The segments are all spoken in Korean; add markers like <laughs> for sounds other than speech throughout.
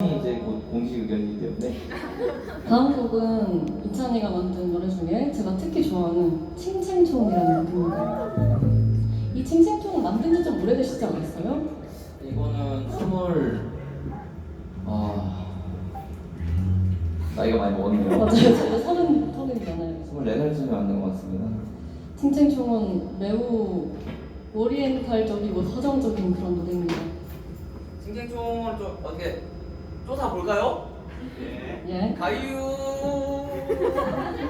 이제 곧 공식 의견이기 때문에 <laughs> 다음 곡은 이찬이가 만든 노래 중에 제가 특히 좋아하는 칭칭총이라는 곡입니다. 이 칭칭총은 만든 지 좀 오래되시지 않았어요? 이거는 스물 아 나이가 많이 먹었네요. <laughs> 맞아요. 제가 서른, 서른이잖아요. 스물네 살쯤에 만든 것 같습니다. 칭칭총은 매우 오리엔탈적이고 서정적인 그런 노래입니다. 징징총을 좀 어떻게 쫓아 볼까요? 예. 가유. <laughs>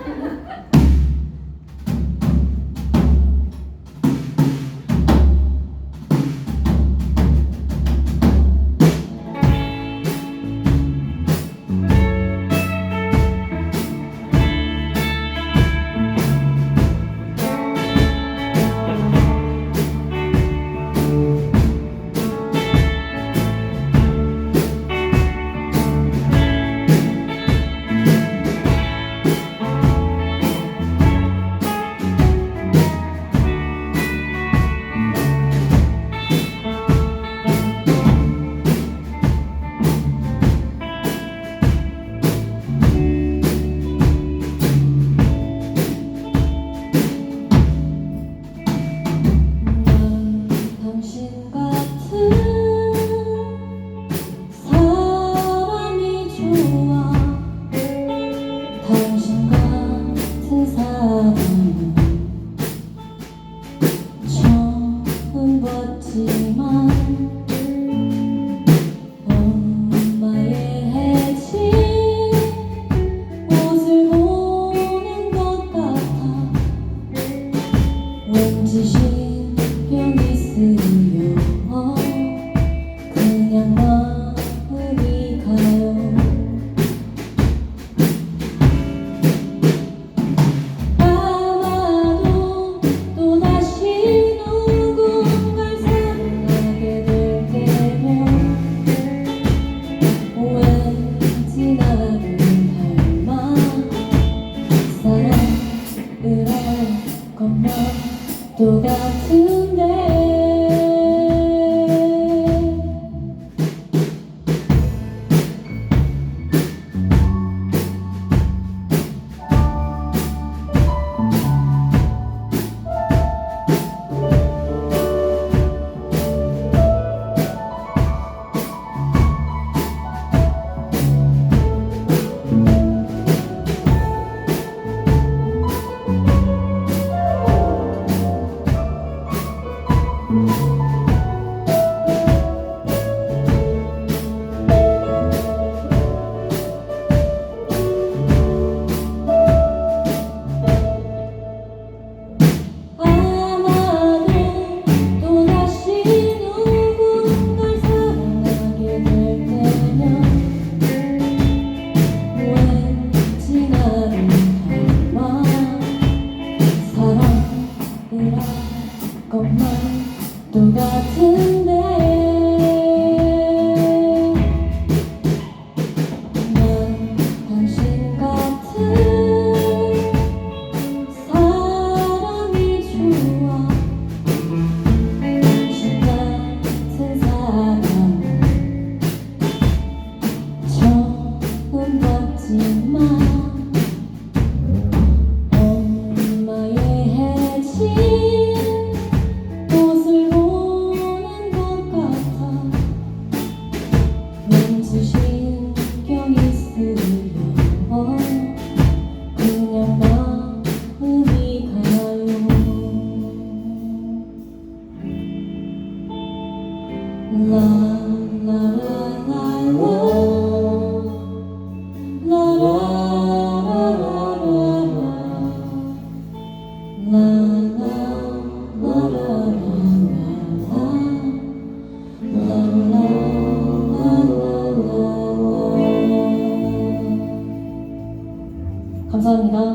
왠지 똑같 감사합니다.